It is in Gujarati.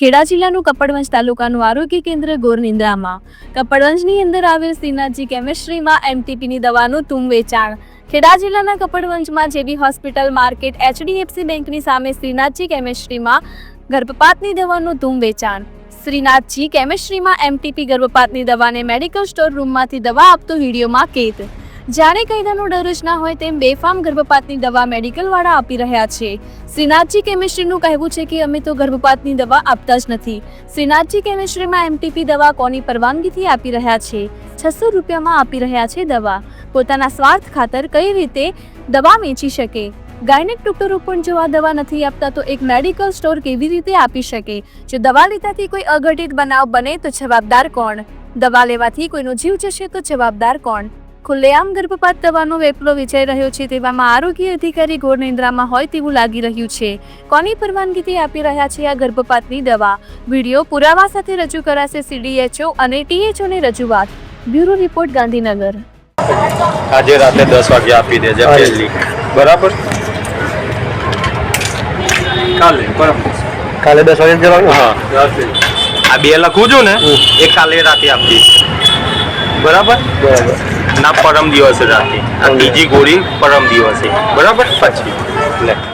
ખેડા જિલ્લાનું કપડવંજ તાલુકાનું આરોગ્ય કેન્દ્ર ગોરનિંદ્રામાં. કપડવંજની અંદર આવેલ શ્રીનાથજી કેમિસ્ટ્રીમાં એમટીપીની દવાનું તુમ વેચાણ. ખેડા જિલ્લાના કપડવંજમાં જેવી હોસ્પિટલ માર્કેટ એચડીએફસી બેંકની સામે શ્રીનાથજી કેમિસ્ટ્રીમાં ગર્ભપાતની દવાનું ધૂમ વેચાણ. શ્રીનાથજી કેમિસ્ટ્રીમાં એમટીપી ગર્ભપાતની દવાને મેડિકલ સ્ટોર રૂમમાંથી દવા આપતો વિડીયોમાં કેદ. જાણે કાયદાનો ડર જ ના હોય તેમ બેફામ ગર્ભપાતની દવા મેડિકલવાળા આપી રહ્યા છે. શ્રીનાથજી કેમિસ્ટ્રીનું કહેવું છે કે અમે તો ગર્ભપાતની દવા આપતા જ નથી. શ્રીનાથજી કેમિસ્ટ્રીમાં એમટીપી દવા કોની પરવાનગીથી આપી રહ્યા છે? છસો રૂપિયામાં આપી રહ્યા છે દવા. પોતાના સ્વાર્થ ખાતર કઈ રીતે દવા વેચી શકે? ગાયનેક ડોક્ટરો પણ જો આ દવા નથી આપતા તો એક મેડિકલ સ્ટોર કેવી રીતે આપી શકે? જો દવા લેતાથી કોઈ અઘટિત બનાવ બને તો જવાબદાર કોણ? દવા લેવાથી કોઈનો જીવ જશે તો જવાબદાર કોણ? ખુલ્લેઆમ ગર્ભપાત દવાનો વેપલો વિચારી રહ્યો છે તેવામાં આરોગ્ય અધિકારી ઘોર નિંદ્રામાં હોય તેવું લાગી રહ્યું છે. કોની પરવાનગીથી આપી રહ્યા છે આ ગર્ભપાતની દવા? વીડિયો પુરાવા સાથે રજૂ કરાશે સીડીએચઓ અને ટીએચઓને રજૂઆત. Bureau report Gandhinagar. આજે રાતે દસ વાગે આપી દેજે પહેલી. બરાબર? કાલે બરાબર. કાલે દસ વાગે જવાનું હા આ બે લખું છું ને એ કાલે રાતે આપીશ બરાબર? ના પરમ દિવસે રાતે. આ બીજી ગોળી પરમ દિવસે. બરાબર? પછી.